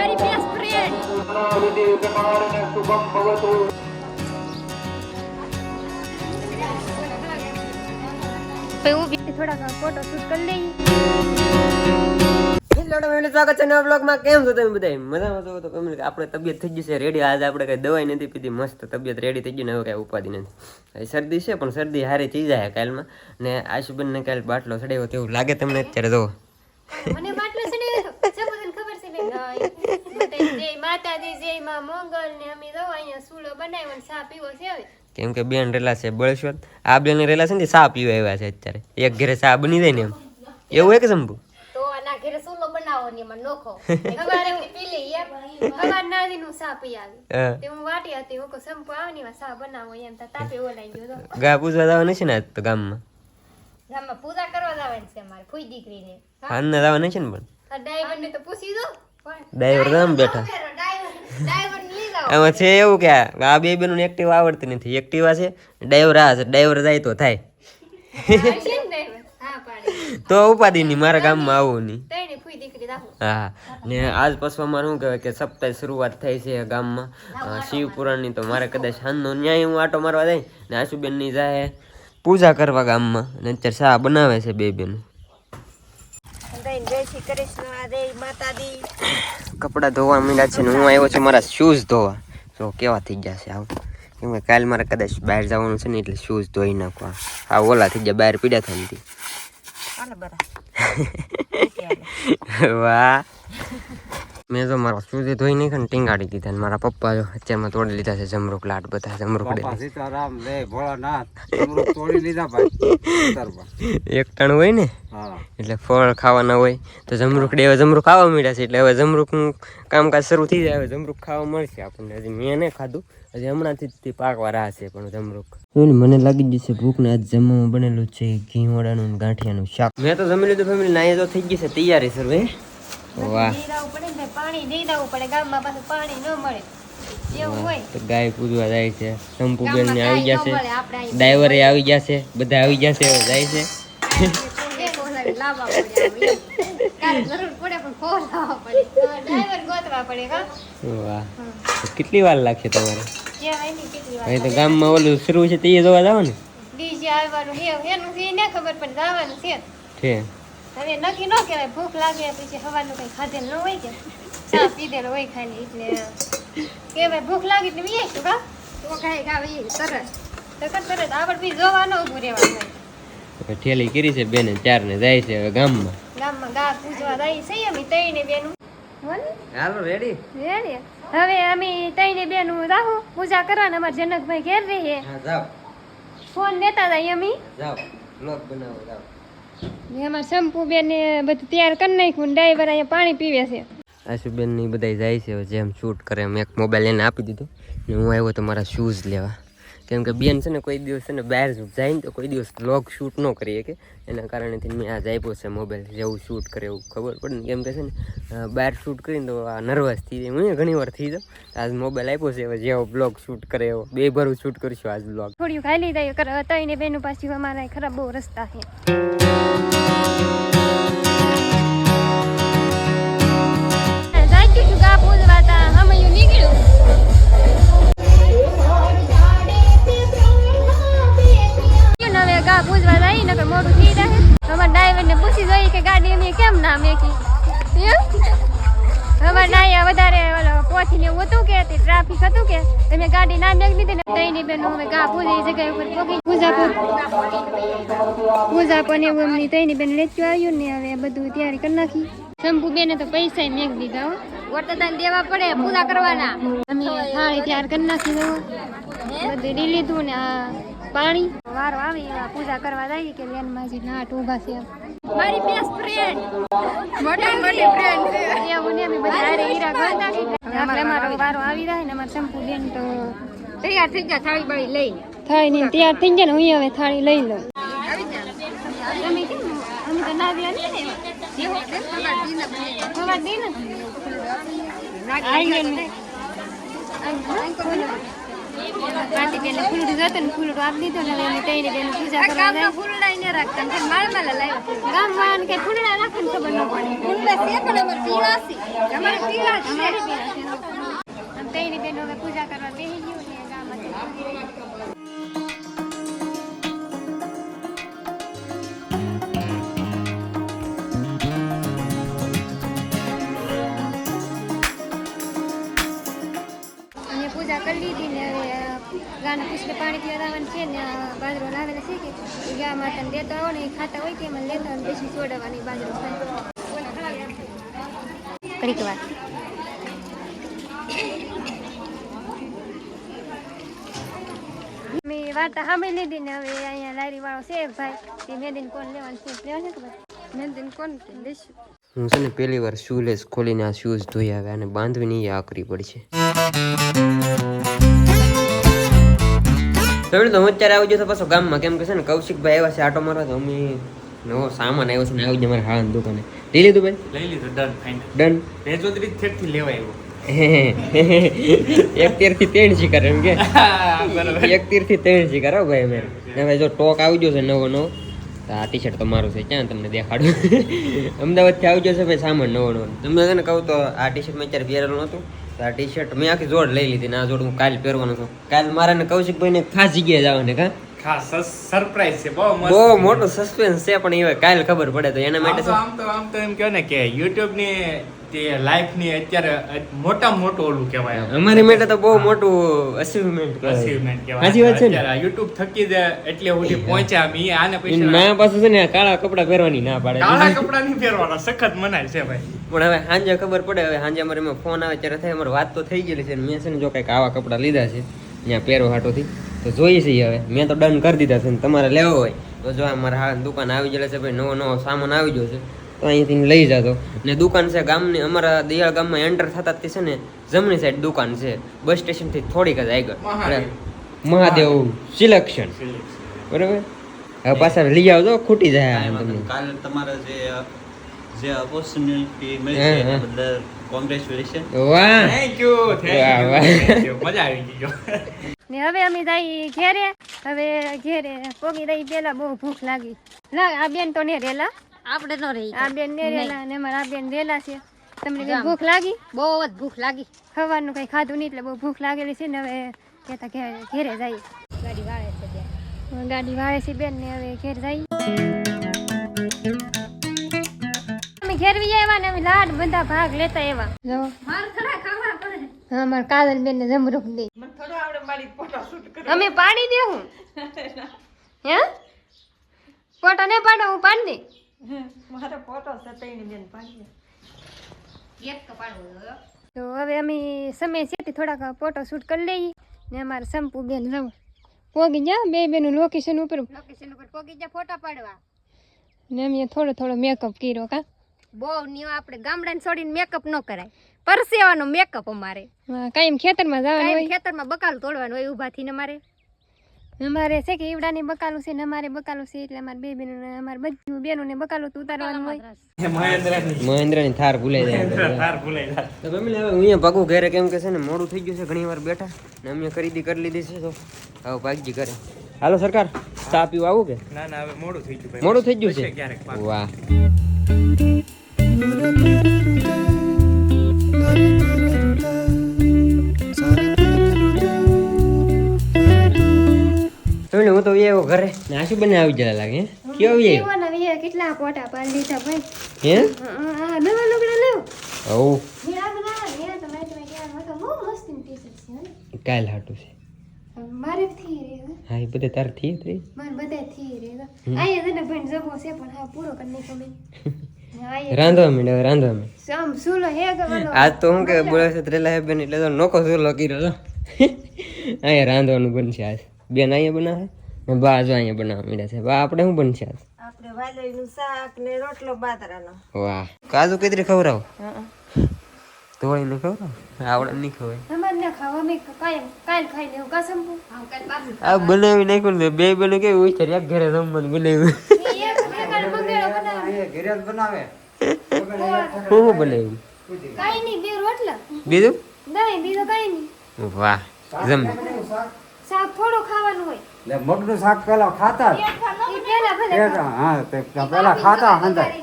મારી best friend થોડાક photo shoot કરી લઈએ હેલો ફેમિલી સ્વાગત છે નવા બ્લોગમાં કેમ છો તમે બધા મજામાં છો? તો ફેમિલી આપણે તબિયત થઈ ગઈ છે. રેડી આજે આપણે કઈ દવાઈ નથી પીધી. મસ્ત તબિયત રેડી થઈ ગઈ ને હવે કઈ ઉપાધિ નથી. શરદી છે પણ શરદી હારી થઈ જાય કાલમાં. ને આશુબેનને કાલ બાટલો ચડાવ્યો તેવું લાગે તમને અત્યારે જો મને માટલો છે ને સબોધન ખબર છે ને બધા જય માતાજી જય માં મંગલ ને અમે જો અહીંયા સૂલો બનાવ્યો ને ચા પીવો છે હવે. કેમ કે બેન રેલા છે બળેશ્વર. આ બેન રેલા છે ને સા પીવા આવ્યા છે અત્યારે. એક ઘરે સા બની જાય ને એમ. એવું હોય કે શંભુ? તો આના ઘરે સૂલો બનાવો ને એમાં નોખો. સવારે પી લઈ એમ. સવાર ના દી પી આવી તે હું વાટી હતી હું આવે ને એમાં બનાવો એમ. તો તાપે ઓલાઈ ગયો તો ગા પૂછવા જવા નથી ને આજ તો ગામમાં? ગામમાં પૂજા કરવા જવાની છે મારે ફૂઈ દીકરીને. ને પણ? આ ને તો પૂછી દો. ડ્રાઈવર રામ બેઠા. ને આમાં છે એવું કે આ બે બેનું એક્ટિવા આવડતી નથી. એક્ટિવા છે ડ્રાઈવર આ છે ડ્રાઈવર જાય તો થાય. ને તો ઉપાધિ નહીં મારા ગામમાં આવું નહીં. હા. ને આજ પછી અમારે શું કહેવાય કે સપ્તાહ શરૂઆત થઈ છે ગામમાં. અ, શિવ પુરાણની તો મારે કદાચ સાંજનો ન્યાય હું આટો મારવા જાય ને આશુબેનની જાય. પૂજા કરવા ગામમાં. ને અત્યારે શા બનાવે છે બે બેન. કપડાં ધોવા મીડા છે ને હું આવ્યો છું મારા શૂઝ ધોવા. તો કેવા થઈ છે આવું કેમ કે કાલ મારે કદાચ બહાર જવાનું છે ને એટલે શૂઝ ધોઈ નાખવા. આ ઓલા થઈ ગયા બહાર પીડા થાય વાહ. મેં તો મારા સુધી ધોઈ નહીં ને ટીંગાડી દીધા ને મારા પપ્પા જો અત્યારમાં તોડી લીધા છે જમરૂક લાટ બધા જમરૂક સીતારામ લે ભોળાનાથ તોડી લીધા ભાઈ એક ટણ હોય ને એટલે ફળ ખાવાના હોય તો જમરૂક ડે હવે જમરૂક ખાવા મળ્યા છે એટલે હવે જમરૂકનું કામકાજ શરૂ થઈ જાય હવે જમરૂક ખાવા મળશે આપણને. હજી મેં નહીં ખાધું હજી હમણાંથી જ તે પાકવા રહ્યા છે પણ જમરૂક. મને લાગી જશે ભૂખ ને આજ જમવામાં બનેલું છે ઘીવાડાનું ગાંઠિયાનું શાક. મેં તો જમી લીધું ફેમિલી ના તો થઈ ગઈ છે તૈયારી સર ભાઈ. વાહ. દઈ દેવું પડે ને પાણી દઈ દેવું પડે. ગામમાં પાછું પાણી ન મળે. તો ગાય પૂજવા જાય છે. શંભુબેન ને આવી જશે. ડ્રાઈવરે આવી જશે બધા આવી જશે હવે જાય છે. હા કેટલી વાર લાગશે તમારે? અહીં તો ગામમાં ઓલું શરૂ છે તે જોવા જાવ ને ડીજે આવવાનું હે એનું છે ને ખબર પણ જવાનું છે. છે. હવે નક્કી ન કહેવાય ભૂખ લાગે પછી સવારનું કંઈ ખાધેલ ન હોય કે. ચા પીધેલ હોય ખાલી એટલે કહેવાય ભૂખ લાગી એટલે વીએ શું કા તો ખાઈ ખાવ ઈ તરત તરત તરત આવડ બી જોવાનો ઊભું રહેવાનું હોય. ઠેલી કરી છે બેને ચાર ને જાય છે હવે ગામમાં. ગામમાં ગા પૂજવા જાય છે અમે બેનું. હાલો રેડી? રેડી. હવે અમે તઈને બેનું રાહુ પૂજા કરવાના અમારા જનકભાઈ ઘેર રહીએ. હા ફોન લેતા જાય અમે. બ્લોગ બનાવો ને અમારા શંપુ બેન ને બધું તૈયાર કરી નાખ્યું ડ્રાઈવર અહીંયા પાણી પીવે છે. આશુબેનની બધા જાય છે જેમ શૂટ કરે એમ એક મોબાઈલ એને આપી દીધો. ને હું આવ્યો તો મારા શૂઝ લેવા. કેમ કે બેન છે ને કોઈ દિવસ છે ને બહાર જાય ને તો કોઈ દિવસ બ્લોગ શૂટ ન કરી શકે. એના કારણેથી મેં આજ આપ્યો છે મોબાઈલ જેવું શૂટ કરે એવું ખબર પડે ને. કેમ કે છે ને બહાર શૂટ કરીને તો આ નર્વસ થઈ જાય. હું ઘણી વાર થઈ જાઉં. આજ મોબાઈલ આપ્યો છે હવે જેવો બ્લોગ શૂટ કરે એવો. બે ભરું શૂટ કરીશું આજ બ્લોગ થોડું ખાલી થાય કર તઈને બેનું પાછું અમારા ખરાબ બહુ રસ્તા છે. જાતી પોથી એવું હતું કે ટ્રાફિક હતું કે તમે ગાડી ના મેક દીધી ને તઈની બેનો હવે ગા પૂજા એ જગ્યાએ ઉપર પગી પૂજા પૂજા પણ એવું એમની તઈની બેન લેચું આવ્યું ને હવે બધું તૈયારી કરી નાખી. શંભુ બેને તો પૈસા મેક દીધા હો. વરદાન દેવા પડે પૂજા કરવાના. અમે થાળી તૈયાર કરી નાખી દો બધું લઈ લીધું ને આ પાણી. વારો આવે એવા પૂજા કરવા જાય કે લેન માજી નાટ ઊભા છે મારી બેસ્ટ ફ્રેન્ડ મોટી મોટી ફ્રેન્ડ છે. એવું ને અમે બધા હારે હીરા ગણતા એટલે અમારો વારો આવી જાય ને અમારા શંપુ બેન તો તૈયાર થઈ ગયા થાળી બાળી ને તૈયાર થઈ ને હું હવે થાળી લઈ લઉં. અમે તો ના વ્યા ને સવાર દી ને આઈ ગયો કાંતિ બેન ફૂલડું જતું ને ફૂલડું આપી દીધું ને અમે તૈયારી બેન પૂજા કરવા જાય. ફૂલડા ને રાખતા ને માળ માલા લાવ્યા ગામ વાળાને કઈ ફૂલડા રાખે ને ખબર ન પડે. ફૂલડા છે પણ અમારે પીળા છે. અમારે પીળા છે. અમારે પીળા છે આમ તૈયારી બેન હવે પૂજા ગાને પૂછલે પાણી પીવા આવવાનું છે ને બાજરો લાવેલા છે કે ગા માતાને દેતા આવો ને એ ખાતા હોય તેમાં લેતા હોય ને પછી છોડવાની બાજરો ખાય. ઘડીક વાર્તા સાંભળી લીધી ને હવે અહીંયા લારી વાળો છે ભાઈ. તે મેદીન કોણ લેવાનું છે? લેવા છે ખબર? મેદીન કોણ લેશું. હું છે ને પહેલી વાર શૂલેસ ખોલીને આ શૂઝ ધોઈ આવે અને બાંધવી નહીં આકરી પડશે તો હું અત્યારે આવજો તો પાછો ગામમાં કેમ કે છે ને કૌશિકભાઈ આવ્યા છે આટો મારવા તો અમે નવો સામાન આવ્યો છે ને આવી મારા હાળાની દુકાને. લઈ લીધું ભાઈ? લઈ લીધું ડન ફાઇનલ ડન ભેજોદરી થેટથી લેવા આવ્યો. એક તીરથી ત્રણ શિકાર એમ કે? એક તીરથી ત્રણ શિકાર હો ભાઈ મેં હવે જો ટોક આવજો છે નવો નવો આ ટી શર્ટ તમારું છે ક્યાં તમને દેખાડું? અમદાવાદથી આવજો છે ભાઈ સામાન નવો નવો. તમને છે ને કહું તો આ ટી શર્ટ મેં અત્યારે પહેરેલું નહોતું. તો આ ટી શર્ટ મેં આખી જોડ લઈ લીધી ને આ જોડ હું કાલ પહેરવાનો છું. કાલ મારા ને કૌશિકભાઈ ને ખાસ જગ્યાએ જવાને કા ખાસ સરપ્રાઈઝ છે બહુ મસ્ત બહુ મોટું સસ્પેન્સ છે પણ એ કાલ ખબર પડે તો એના માટે આમ તો આમ તો એમ કહો ને કે યુટ્યુબની તે લાઈફની અત્યારે મોટા મોટું ઓલું કહેવાય. અમારી માટે તો બહુ મોટું અચીવમેન્ટ અચીવમેન્ટ સાચી વાત છે ને? અત્યારે યુટ્યુબ થકી જ એટલે સુધી પહોંચ્યા અમે આને પછી ના પાછું છે ને કાળા કપડા પહેરવાની ના પાડે. કાળા કપડા નહીં પહેરવાના સખત મનાય છે ભાઈ. પણ હવે સાંજે ખબર પડે હવે સાંજે અમારે એમાં ફોન આવે ત્યારે થાય અમારે વાત તો થઈ ગયેલી છે મેં છે ને જો કંઈક આવા કપડાં લીધા છે ત્યાં પહેરો હાટોથી તો જોઈએ છીએ હવે. મેં તો ડન કરી દીધા છે ને તમારે લેવો હોય તો જો અમારા હા દુકાન આવી ગયેલા છે ભાઈ નવો નવો સામાન આવી ગયો છે તો અહીંથી લઈ જતો. ને દુકાન છે ગામની અમારા દિયાળ ગામમાં એન્ટર થતા જ છે ને જમણી સાઈડ દુકાન છે બસ સ્ટેશનથી થોડીક જ આગળ. મહાદેવ. મહાદેવ સિલેક્શન બરાબર? હવે પાછા લઈ આવજો ખૂટી જાય કાલે તમારે જે જે ઓપોર્ચ્યુનિટી મળી છે બદલ કોંગ્રેચ્યુલેશન વાહ. થેન્ક યુ વાહ, વાહ. થેન્ક યુ મજા આવી ગયો ને હવે અમે જઈ ઘેરે હવે ઘેરે પોગી રહી પેલા બહુ ભૂખ લાગી. આ બેન તો ને રેલા આપણે તો રહી આ બેન ને રેલા ને મારા બેન રેલા છે. તમને કઈ ભૂખ લાગી? બહુ જ ભૂખ લાગી. ખાવાનું કઈ ખાધું નહીં એટલે બહુ ભૂખ લાગેલી છે ને હવે કેતા ઘેરે ઘેરે જાય ગાડી વાળે છે ગાડી વાળે છે બેન ને હવે ઘેર જાય અમે ઘેર બી આવ્યા ને અમે લાડ બધા ભાગ લેતા એવા. જો. માર ખરા ખાવા પડે. હા મારા કાજલ બેન ને જમરૂખ દે. અમે પાડી દેવું હે. ફોટો ને પાડો હું પાડી દે. એક કપાડવો તો હવે અમે સમય છે થોડાક ફોટો શૂટ કરી લઈએ ને અમારે સંપુ બેન જવું. પોગી જા બે બેનું લોકેશન ઉપર. લોકેશન ઉપર પોગી જા ફોટા પાડવા. ને અમે થોડો થોડો મેકઅપ કર્યો કા. બહુ નિયો આપણે ગામડાને છોડીને મેકઅપ ન કરાય. પરસેવાનો મેકઅપ અમારે. કાયમ ખેતરમાં જવાનું હોય? ખેતરમાં બકાલું તોડવાનું હોય ઊભા થઈને અમારે. અમારે છે કે ઈવડાની બકાલું છે ને અમારે બકાલું છે એટલે અમારે બે બેનો અમારે બધું બેનો ને બકાલું તો ઉતારવાનું હોય. મહેન્દ્ર મહેન્દ્રની થાર ભૂલાઈ જાય. થાર ભૂલાઈ જાય. તો હવે અહીંયા ભાગું ઘરે કેમ કે છે ને મોડું થઈ ગયું છે ઘણી વાર બેઠા ને અમે ખરીદી કરી લીધી છે તો હવે ભાગજી કરે હાલો સરકાર ચા પીવા આવું કે? ના ના હવે મોડું થઈ ગયું મોડું થઈ ગયું છે? ક્યારેક વાહ. હું તો આવ્યો ઘરે. ને જલા લાગે? કેવો આવ્યો? કેટલા પોટા પાડી લીધા ભાઈ. હે? હા, નવા લુગડા લેવો. ક્યાં હે. કાલ હાટું છે. મારે થી રે હા. એ બધે તારથી જ મારે બધા થી રે. આયા ભાઈ જબો છે પણ હા પૂરો કરી નાખ્યો મેં. ને આયા રાંધવા માંડ્યો રાંધવા માંડ સમ સુલો હે કે આજ તો હું કે બોલે છે ત્રેલા હે બેન એટલે તો નોખો સુલો કર્યો તો અહીંયા રાંધવાનું બનશે આજ બેન અહીંયા બનાવે ને બા જો અહીંયા બનાવવા માંડ્યા છે બા આપણે શું બનશે આજ આપણે વાલોઈનું શાક ને રોટલો બાજરાનો વાહ કાજુ કેતરી ખવડાવો ધોળીને ખવડાવો આવડે નહીં ખવાય અમારે ના ખાવા મેં કાયમ કાલ ખાઈ લેવું કસમ આ બનાવી નાખ્યું ને બે બને કેવું એક ઘરે રમવાનું બનાવ્યું ઘેરે બનાવે. હું? શું બનાવ્યું કઈ નહીં બે રોટલા. બીજું? નહીં બીજું કઈ નહીં વાહ જમ. શાક શાક? થોડું ખાવાનું હોય. એટલે મગનું શાક પેલા ખાતા? હા તે પેલા ખાતા હંધાય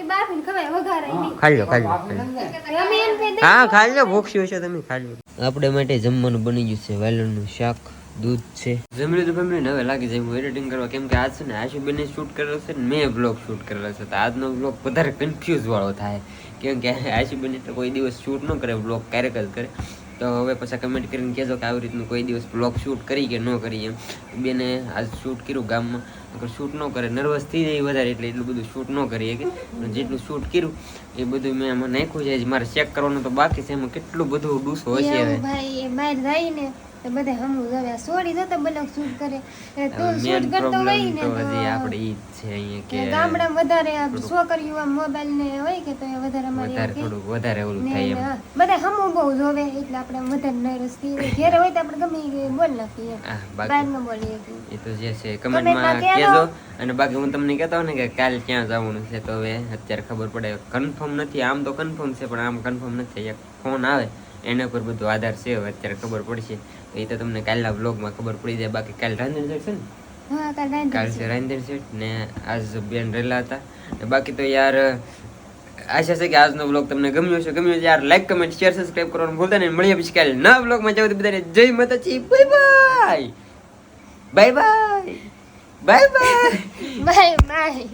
એ બાફીને ખવાય વઘારે. નહીં. ખાઈ લો ખાઈ લો હા ખાઈ લો ભૂખ્યું છે તમે ખાઈ લો. આપણે માટે જમવાનું બની ગયું છે વાલણનું શાક. દૂધ છે. જમણી તો ફેમિલી હવે લાગી જાય હું એડિટિંગ કરવા. કેમ કે આજ છે ને આશુબેને શૂટ કરેલો છે ને મેં બ્લોગ શૂટ કરેલો છે. તો આજનો બ્લોગ વધારે કન્ફ્યુઝ વાળો થાય. કેમ કે આશુબેન એટલે કોઈ દિવસ શૂટ ન કરે બ્લોગ ક્યારેક જ કરે. તો હવે પછી કમેન્ટ કરીને કહેજો કે આવી રીતનું કોઈ દિવસ બ્લોગ શૂટ કરી કે ન કરી એમ. બેને આજ શૂટ કર્યું ગામમાં. અગર શૂટ ન કરે નર્વસ થઈ જાય વધારે એટલે એટલું બધું શૂટ ન કરીએ કે. જેટલું શૂટ કર્યું એ બધું મેં એમાં નાખ્યું છે. મારે ચેક કરવાનું તો બાકી છે. એમાં કેટલું બધું ડૂસ હોય છે ભાઈ બહાર જાય ને તો બધા હમું જોવે સોડી જતો બ્લોગ શૂટ કરે. એ શૂટ કરતો હોય ને તો હજી આપણે ઈ છે અહીંયા કે ગામડામાં વધારે છોકરીઓ આમ મોબાઈલ ને હોય કે તો એ વધારે અમારે વધારે થોડું વધારે ઓલું થાય એમ. બધા હમું બહુ જોવે એટલે આપણે વધારે નર્વસ થઈ ઘેર હોય તો આપણે ગમે બોલ નાખીએ બહાર બાકી ન બોલીએ એ તો જે છે કમેન્ટમાં કહેજો. કહેજો. અને બાકી હું તમને કહેતો ને કે કાલ ક્યાં જવાનું છે તો હવે અત્યારે ખબર પડે. કન્ફર્મ નથી આમ તો કન્ફર્મ છે પણ આમ કન્ફર્મ નથી. એક ફોન આવે. એના પર બધો આધાર છે હવે અત્યારે ખબર પડશે. એ તો તમને કાલના વ્લોગમાં ખબર પડી જાય. બાકી કાલ રાંધણ છે ને? કાલ છે. રાંધણ સેટ ને આજ બેન રહેલા હતા. ને બાકી તો યાર આશા છે કે આજનો બ્લોગ તમને ગમ્યો હશે. ગમ્યો યાર લાઈક કમેન્ટ શેર સબસ્ક્રાઈબ કરવાનું ભૂલતા નહીં. મળીએ પછી કાલે નવા બ્લોગમાં જાવ બધાને જય Mataji. Bye bye bye bye bye bye bye bye